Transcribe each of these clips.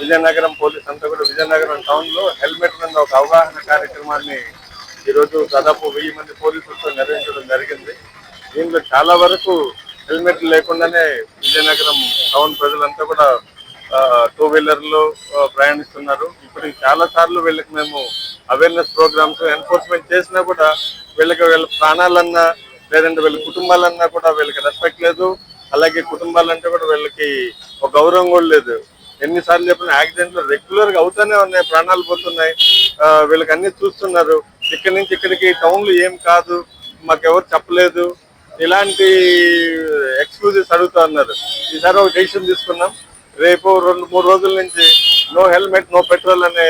Vizianagaram police అంతా కూడా విజయనగరం టౌన్లో హెల్మెట్ మీద ఒక అవగాహన కార్యక్రమాన్ని ఈరోజు దాదాపు వెయ్యి మంది పోలీసులతో నిర్వహించడం జరిగింది. దీంట్లో చాలా వరకు హెల్మెట్ లేకుండానే విజయనగరం టౌన్ ప్రజలంతా కూడా టూ వీలర్లో ప్రయాణిస్తున్నారు. ఇప్పుడు చాలా సార్లు వీళ్ళకి మేము అవేర్నెస్ ప్రోగ్రామ్స్ ఎన్ఫోర్స్మెంట్ చేసినా కూడా వీళ్ళకి వీళ్ళ ప్రాణాలన్నా లేదంటే వీళ్ళ కుటుంబాలన్నా కూడా వీళ్ళకి రెస్పెక్ట్ లేదు. అలాగే కుటుంబాలంటే కూడా వీళ్ళకి ఒక గౌరవం కూడా లేదు. ఎన్నిసార్లు చెప్పిన యాక్సిడెంట్లు రెగ్యులర్గా అవుతూనే ఉన్నాయి ప్రాణాలు పోతున్నాయి. వీళ్ళకి అన్ని చూస్తున్నారు. ఇక్కడి నుంచి ఇక్కడికి టౌన్లు ఏం కాదు మాకెవరు చెప్పలేదు. ఇలాంటి ఎక్స్క్యూజెస్ అడుగుతా ఉన్నారు. ఈసారి ఒక డెసిషన్ తీసుకున్నాం. రేపు రెండు మూడు రోజుల నుంచి నో హెల్మెట్ నో పెట్రోల్ అనే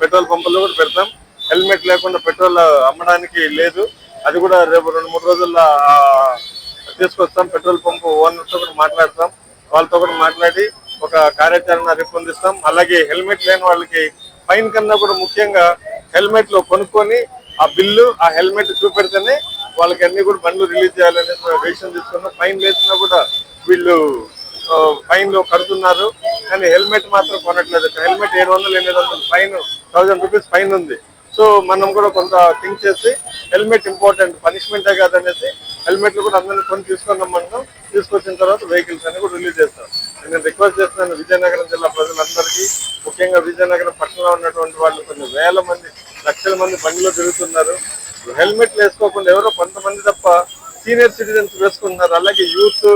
పెట్రోల్ పంపులు కూడా పెడతాం. హెల్మెట్ లేకుండా పెట్రోల్ అమ్మడానికి లేదు. అది కూడా రేపు రెండు మూడు రోజుల్లో తీసుకొస్తాం. పెట్రోల్ పంపు ఓనర్తో కూడా మాట్లాడతాం. వాళ్ళతో కూడా మాట్లాడి ఒక కార్యాచరణ రూపొందిస్తాం. అలాగే హెల్మెట్ లేని వాళ్ళకి ఫైన్ కన్నా కూడా ముఖ్యంగా హెల్మెట్లు కొనుక్కొని ఆ బిల్లు ఆ హెల్మెట్ చూపెడితేనే వాళ్ళకి అన్ని కూడా బండ్లు రిలీజ్ చేయాలని డెసిషన్ తీసుకున్నాం. ఫైన్ వేసినా కూడా వీళ్ళు ఫైన్లు కడుతున్నారు. కానీ హెల్మెట్ మాత్రం కొనట్లేదు. హెల్మెట్ ఏడు వందలు ఎనిమిది వందలు ఫైన్ థౌసండ్ రూపీస్ ఫైన్ ఉంది. సో మనం కూడా కొంత థింక్ చేసి హెల్మెట్ ఇంపార్టెంట్ పనిష్మెంటే కాదనేసి హెల్మెట్లు కూడా అందరినీ కొని తీసుకొని రమ్మంటాం తీసుకొచ్చిన తర్వాత వెహికల్స్ అన్ని కూడా రిలీజ్ చేస్తాం నేను రిక్వెస్ట్ చేస్తున్నాను విజయనగరం జిల్లా ప్రజలందరికీ. ముఖ్యంగా విజయనగరం పట్టణంలో ఉన్నటువంటి వాళ్ళు కొన్ని వేల మంది లక్షల మంది బండిలో తిరుగుతున్నారు. హెల్మెట్లు వేసుకోకుండా ఎవరో కొంతమంది తప్ప సీనియర్ సిటిజన్స్ వేసుకుంటున్నారు. అలాగే యూత్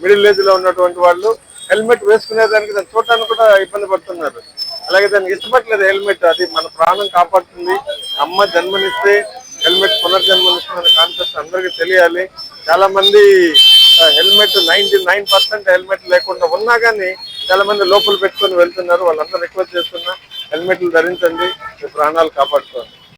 మిడిల్ ఏజ్లో ఉన్నటువంటి వాళ్ళు హెల్మెట్ వేసుకునేదానికి దాన్ని చూడటానికి కూడా ఇబ్బంది పడుతున్నారు. అలాగే దానికి ఇష్టపడలేదు హెల్మెట్. అది మన ప్రాణం కాపాడుతుంది. అమ్మ జన్మనిస్తే హెల్మెట్ పునర్జన్మనిస్తున్న కాన్సెప్ట్ అందరికీ తెలియాలి. చాలా మంది helmet ninety nine percent helmet లేకుండా ఉన్నా కానీ చాలా మంది లోపల పెట్టుకొని వెళ్తున్నారు. వాళ్ళందరూ రిక్వెస్ట్ చేస్తున్నా హెల్మెట్లు ధరించండి మీ ప్రాణాలు కాపాడుకోండి.